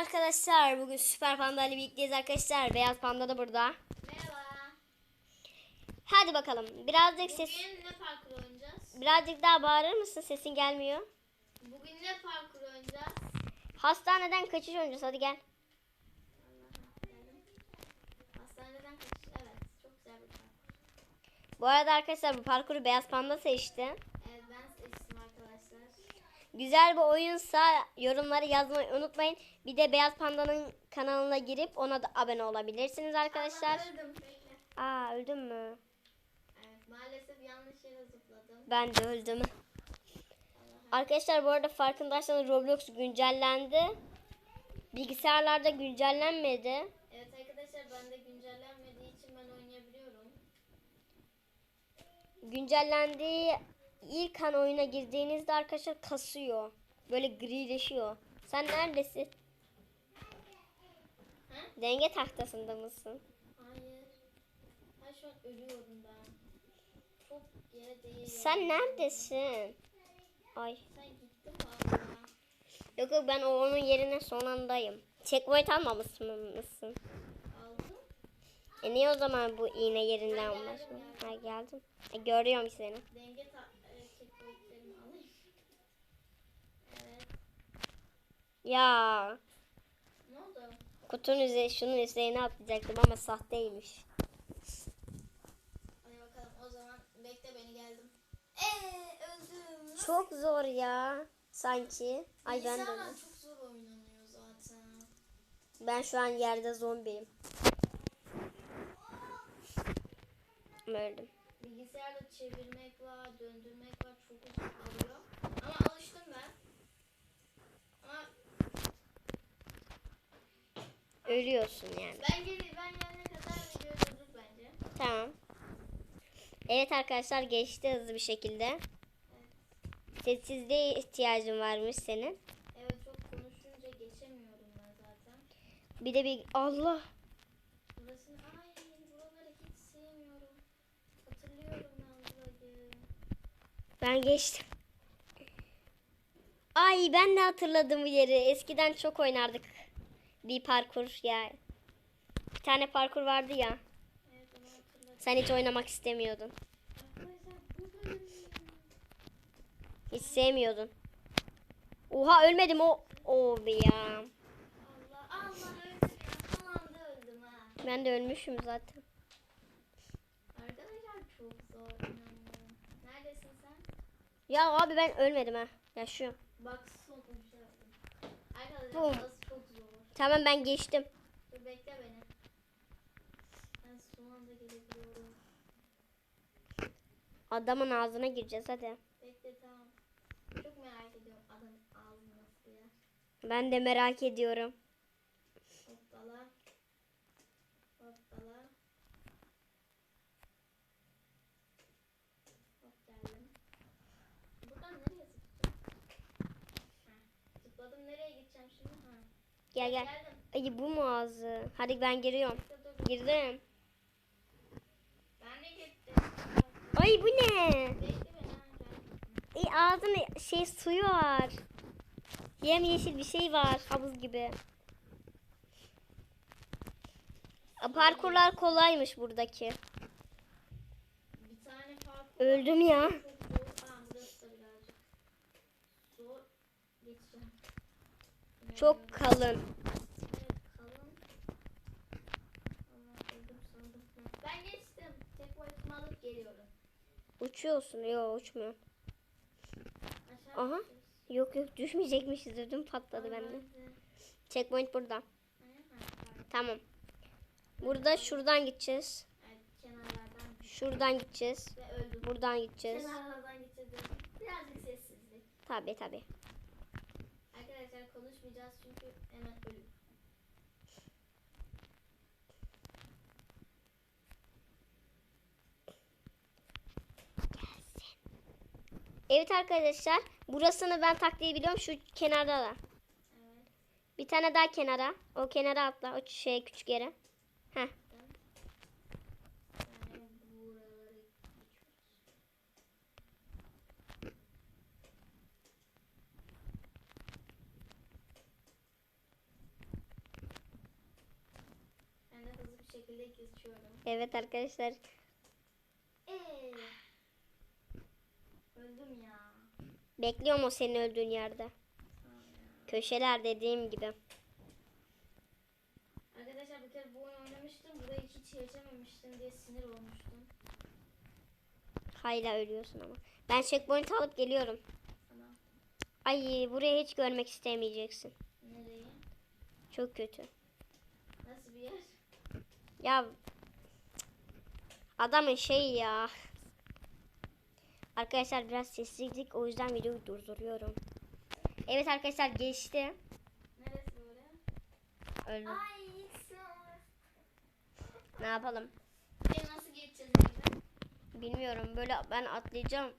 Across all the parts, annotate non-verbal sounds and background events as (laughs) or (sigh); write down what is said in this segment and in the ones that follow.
arkadaşlar. Bugün Süper Panda ile birlikteyiz arkadaşlar. Beyaz Panda da burada. Merhaba. Hadi bakalım. Birazcık ses Bugün ne parkur oynayacağız? birazcık daha bağırır mısın? Sesin gelmiyor. Bugün ne parkur oynayacağız? Hastaneden kaçış oynayacağız. Hadi gel. Hastaneden kaçış. Evet. Çok güzel bir parkur. Bu arada arkadaşlar bu parkuru Beyaz Panda seçti. Evet ben seçtim arkadaşlar. Güzel bir oyunsa yorumları yazmayı unutmayın. Bir de Beyaz Panda'nın kanalına girip ona da abone olabilirsiniz arkadaşlar. Allah, öldüm. Aa öldün mü? Evet maalesef yanlış yere zıpladım. Ben de öldüm. Arkadaşlar bu arada farkındaysanız Roblox güncellendi. Bilgisayarlarda güncellenmedi. Evet arkadaşlar bende güncellenmediği için ben oynayabiliyorum. Güncellendiği ilk an oyuna girdiğinizde arkadaşlar kasıyor. Böyle grileşiyor. Sen neredesin? Ha? Denge tahtasında mısın? Hayır. Ben şu an ölüyorum ben. Çok yere. Sen neredesin? Ay. Sen gittin valla. Yok yok ben onun yerine son andayım. Checkpoint almamışsın mısın? Aldım. E niye o zaman bu iğne yerinden geldim. Ha geldim. E, görüyorum seni. Denge ta e, checkpointlerimi alayım. Evet. Ya Ne oldu? kutunun üzeri şunun üzerine atlayacaktım ama sahteymiş. Hadi bakalım o zaman bekle beni geldim. Eee öldüm. Nasıl? Çok zor ya sanki. Ay ben de öldüm. çok zor oynanıyor zaten. Ben şu an yerde zombiyim. Ama Öldüm. Bilgisayarda çevirmek var, döndürmek var çok uzun oluyor. Ama alıştım ben. Ama Ölüyorsun yani. ben geri ben gelene kadar video durdur bence. Tamam. Evet arkadaşlar geçti hızlı bir şekilde. Sessizliğe ihtiyacın varmış senin. Evet çok konuşunca geçemiyorum ben zaten. Bir de bir Allah. Burasını ay buraları hiç sevmiyorum. Hatırlıyorum ben burayı. Ben geçtim. Ay ben de hatırladım bu yeri. Eskiden çok oynardık. Bir parkur ya. Bir tane parkur vardı ya. Sen hiç oynamak istemiyordun. Hiç sevmiyordun. Oha ölmedim o. O be ya. Ya. Ben de ölmüşüm zaten. Ya abi ben ölmedim ha. Yaşıyorum. Bak son uçta öldüm. Arkadaşlar Bum. burası çok zor. Tamam ben geçtim. Dur bekle beni. Ben son anda gelebiliyorum. Adamın ağzına gireceğiz hadi. Bekle tamam. Çok merak ediyorum adamın ağzı nasıl ya. Ben de merak ediyorum. Hoppala. Hoppala. Hop geldim. Buradan nereye zıplayacağım? Ha, Zıpladım nereye gideceğim şimdi? Ha. Gel gel. Geldim. Ay bu mu ağzı? Hadi ben giriyorum. Dur, dur. Girdim. Ben de gittim. Ay bu ne? Ay ağzını şey suyu var. Yemyeşil bir şey var havuz gibi. Parkurlar kolaymış buradaki. Bir tane parkur. Öldüm ya. Çok zor. Aa burası da birazcık. Zor. Geçeceğim. Çok kalın. Hı. Ben geçtim. Tek boyutumu alıp geliyorum. Uçuyorsun. Yok uçmuyor. Aşağı Aha. gideceğiz. Yok yok düşmeyecekmişiz ödüm patladı bende. Checkpoint burada. Hı, pardon. Tamam. Burada şuradan gideceğiz. Evet, Şuradan gideceğiz. Buradan gideceğiz. Kenarlardan gideceğiz. Birazcık sessizlik. Tabi tabi. Arkadaşlar konuşmayacağız çünkü hemen ölüm. Evet arkadaşlar. Burasını ben taktiği biliyorum. Şu kenarda da. Evet. Bir tane daha kenara. O kenara atla. O şey küçük yere. Heh. Yani buraları geçiyoruz. Geçiyorum. Evet arkadaşlar. Eee. Öldüm ya. Bekliyorum o senin öldüğün yerde. Köşeler dediğim gibi. Arkadaşlar bir kere bu oyunu oynamıştım. Burayı hiç geçememiştim diye sinir olmuştum. Hala ölüyorsun ama. Ben checkpoint alıp geliyorum. Tamam. Ay burayı hiç görmek istemeyeceksin. Nereye? Çok kötü. Nasıl bir yer? Ya adamın şeyi ya. Arkadaşlar biraz sessizlik o yüzden videoyu durduruyorum. Evet arkadaşlar geçti. Neresi böyle? Ay. Ne yapalım? Buraya nasıl geçeceğiz Eymen? Bilmiyorum. Böyle ben atlayacağım.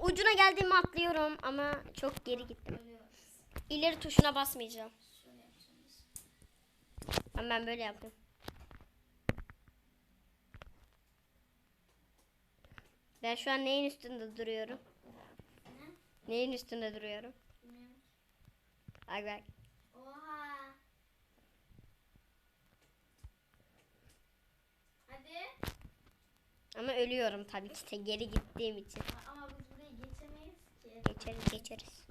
Ucuna geldiğimi atlıyorum ama çok geri gittim. İleri tuşuna basmayacağım. Ama ben böyle yaptım. Ben şu an neyin üstünde duruyorum? Ne? Neyin üstünde duruyorum? Bak bak. Oha. Hadi. Ama ölüyorum tabii ki de geri gittiğim için. Ama biz burayı geçemeyiz ki. Geçeriz geçeriz.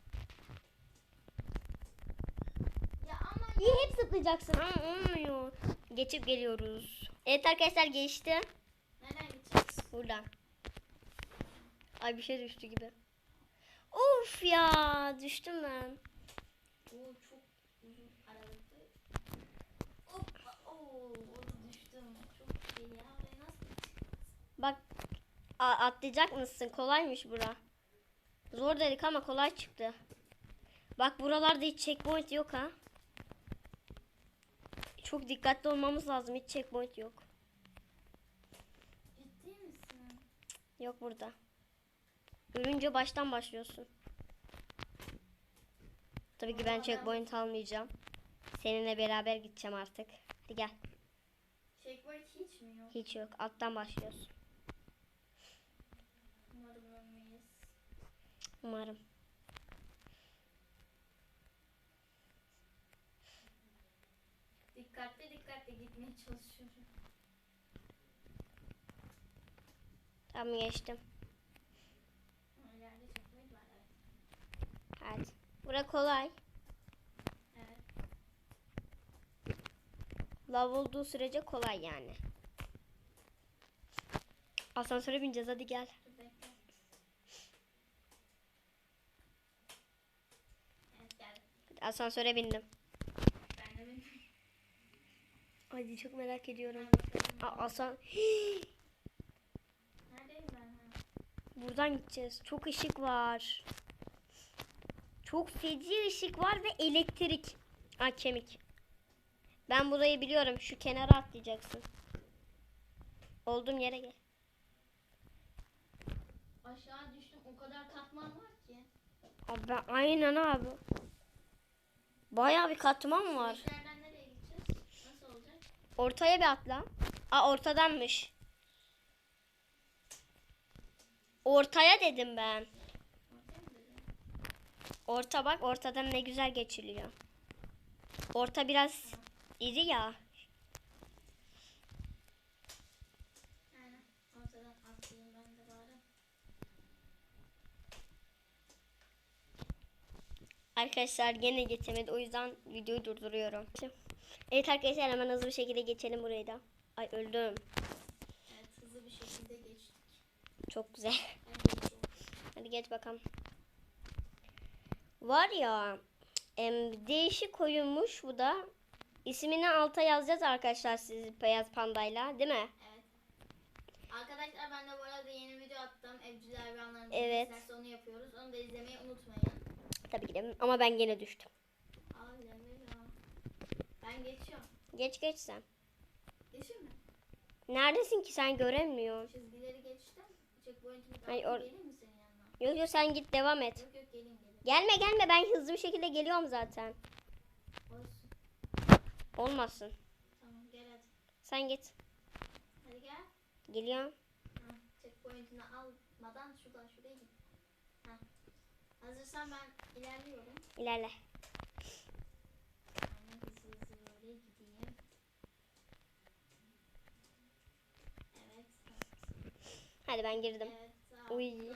Ya ama İyi hep zıplayacaksın ama olmuyor. Geçip geliyoruz. Evet arkadaşlar geçti. nereden gideceğiz? Buradan. Ay bir şey düştü gibi. Of ya düştüm ben. Oo çok uzun aralıklı. Hoppa. Oo orada düştüm. Çok iyi ya. Oraya nasıl? Bak atlayacak mısın? Kolaymış bura. Zor dedik ama kolay çıktı. Bak buralarda hiç checkpoint yok ha. Çok dikkatli olmamız lazım. Hiç checkpoint yok. Ciddi misin? Yok burada. Ölünce baştan başlıyorsun. Tabii ki ben checkpoint almayacağım. Seninle beraber gideceğim artık. Hadi gel. Checkpoint hiç mi yok? Hiç yok. Alttan başlıyorsun. Umarım ölmeyiz. Umarım. Dikkatli dikkatli gitmeye çalışıyorum. Tamam geçtim. Ama ileride checkpoint var evet. Hadi. Bura kolay. Evet. Lav olduğu sürece kolay yani. Asansöre bineceğiz hadi gel. Evet. Asansöre bindim. Ben de bilmiyorum. Hadi çok merak ediyorum. Aa, asan (gasps) buradan gideceğiz. Çok ışık var. Çok feci ışık var ve elektrik. Aa kemik. Ben burayı biliyorum. Şu kenara atlayacaksın. Olduğum yere gel. Aşağı düştüm. O kadar katman var ki. Abi ben- aynen abi. Bayağı bir katman var. Nereden nereye gideceğiz? Nasıl olacak? Ortaya bir atla. Aa ortadanmış. Ortaya dedim ben. Orta bak ortadan ne güzel geçiliyor. Orta biraz iri ya. Arkadaşlar gene geçemedi o yüzden videoyu durduruyorum. Evet arkadaşlar hemen hızlı bir şekilde geçelim burayı da. Ay öldüm. Evet hızlı bir şekilde geçtik. Çok güzel. Hadi geç bakalım. Var ya em, değişik koyulmuş bu da. İsmini alta yazacağız arkadaşlar siz beyaz pandayla değil mi? Evet. Arkadaşlar ben de bu arada yeni video attım. Evcil hayvanların Evet. evet. onu yapıyoruz. Onu da izlemeyi unutmayın. Tabii ki de ama ben gene düştüm. Ya. Ben geçiyorum. Geç geç sen. Geçeyim mi? Neredesin ki sen göremiyorum. Çizgileri geçtim. Checkpoint'imi Hayır, kaptım. or-? Yok yok sen git devam et. Yok yok geleyim geleyim. Gelme gelme ben hızlı bir şekilde geliyorum zaten. Olsun. Olmasın. Tamam gel hadi. Sen git. Hadi gel. Geliyorum. Ha, checkpoint'ini almadan şuradan şuraya git. Ha. Hazırsan ben ilerliyorum. İlerle. Hadi ben girdim. Evet, Uy.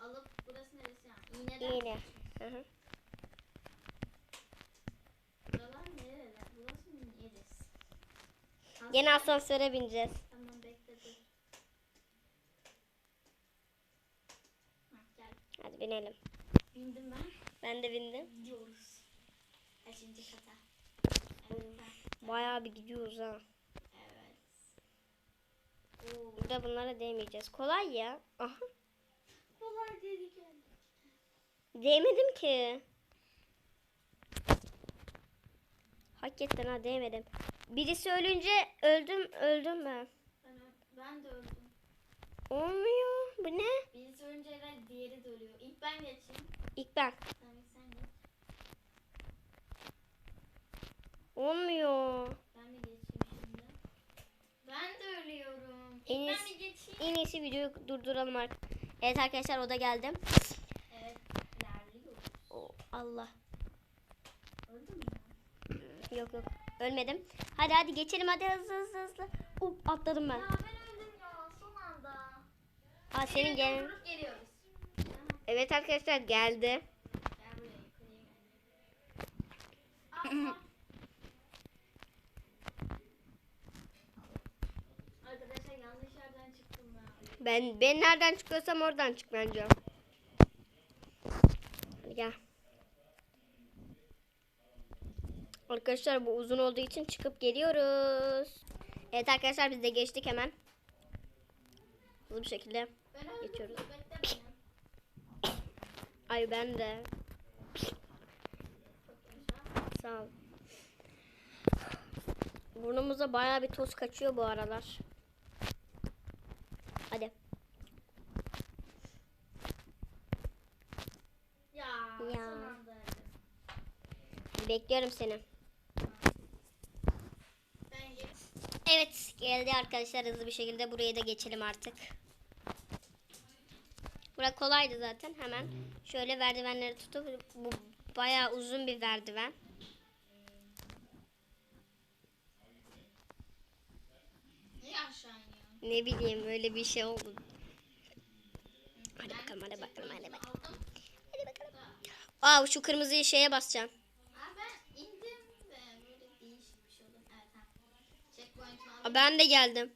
Alıp burası neresi? İğneden. İğne. Hı hı. Buralar nereler? Burası mı neresi? Yine asansöre bineceğiz. Tamam bekle dur. Ha, gel. Hadi binelim. Bindim ben. Ben de bindim. Gidiyoruz. Kaçıncı kata? Evet. Bayağı bir gidiyoruz ha. Evet. Oo. Burada bunlara değmeyeceğiz. Kolay ya. Aha. Kolay dedi geldi. Değmedim ki. Hakikaten ha değmedim. Birisi ölünce öldüm öldüm ben. Ben, de öldüm. Olmuyor. Bu ne? Birisi önce herhalde diğeri de ölüyor. İlk ben geçeyim. İlk ben. Tamam sen geç. Olmuyor. Ben mi geçeyim şimdi? Ben de ölüyorum. İlk En ben iyisi- mi geçeyim? En iyisi videoyu durduralım artık. Evet arkadaşlar o da geldim. Allah. Öldün mü? Yok yok. Ölmedim. Hadi hadi geçelim hadi hızlı hızlı hızlı. Up atladım ben. Ya ben öldüm ya son anda. Aa senin gel. geliyoruz. Evet arkadaşlar geldi. Gel buraya yukarıya gel. Aa, Arkadaşlar yanlış yerden çıktım ben. Ben ben nereden çıkıyorsam oradan çık bence. Hadi gel. Arkadaşlar bu uzun olduğu için çıkıp geliyoruz. Evet arkadaşlar biz de geçtik hemen. Hızlı bir şekilde. Ben. Geçiyoruz. (coughs) Ay ben de. Sağ ol. Burnumuza bayağı bir toz kaçıyor bu aralar. Hadi. Ya, Ya. Bekliyorum seni. Ben geç. Evet geldi arkadaşlar hızlı bir şekilde buraya da geçelim artık. Bura kolaydı zaten hemen. Şöyle merdivenleri tutup bu bayağı uzun bir merdiven. Niye aşağı? Ne bileyim öyle bir şey oldu. Hadi bakalım hadi bakalım hadi bakalım. Hadi bakalım. Aa şu kırmızıyı şeye basacağım. Aa, ben indim ve böyle değişik bir şey oldu. Evet ha. Checkpoint'imi Aa, ben de geldim.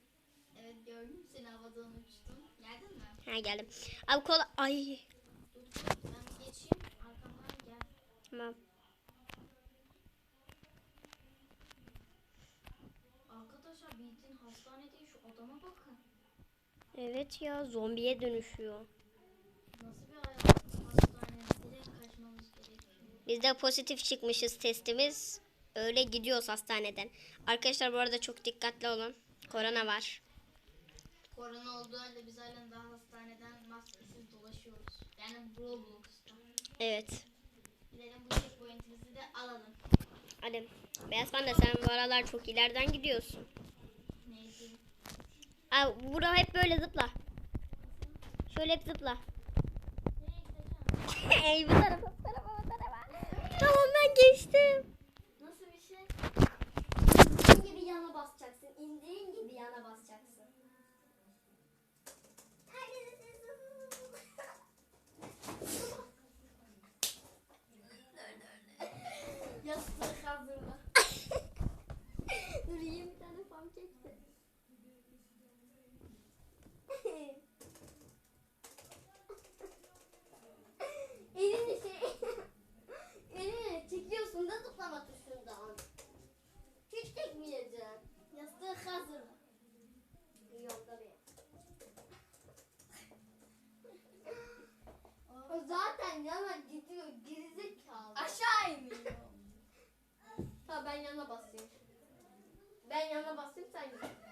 Evet gördüm seni havadan uçtum. Geldin mi? Ha geldim. Abi kola ay Dur dur ben geçeyim. Arkamdan gel. tamam. Arkadaşlar bildiğin hastane değil şu adama bakın. Evet ya zombiye dönüşüyor. Nasıl bir hayat hastane? Direkt kaçmamız gerekiyor. Biz de pozitif çıkmışız testimiz. Öyle gidiyoruz hastaneden. Arkadaşlar bu arada çok dikkatli olun. Korona var. Korona olduğu halde biz halen daha hastaneden maskesiz dolaşıyoruz. Yani Roblox'ta. Evet. Gidelim bu checkpoint'imizi de alalım. Hadi. Beyaz Panda sen bu aralar çok ileriden gidiyorsun. Neydi? Aa, bura hep böyle zıpla. Şöyle hep zıpla. (laughs) Ey bu tarafa bu tarafa bu tarafa. Tamam ben geçtim. Nasıl bir şey? İndiğin gibi yana basacaksın. İndiğin gibi yana basacaksın. Yastık hazırla. Dur yiyeyim bir tane pankek de. Elini şey... Elini çekiyorsun da zıplama tuşundan. Hiç çekmeyeceksin. Yastık hazırla. Yok tabii. O zaten yana gidiyor gerizekalı. Aşağı iniyor. Ha ben yana basayım. Ben yana basayım sen git. Basma. Yastık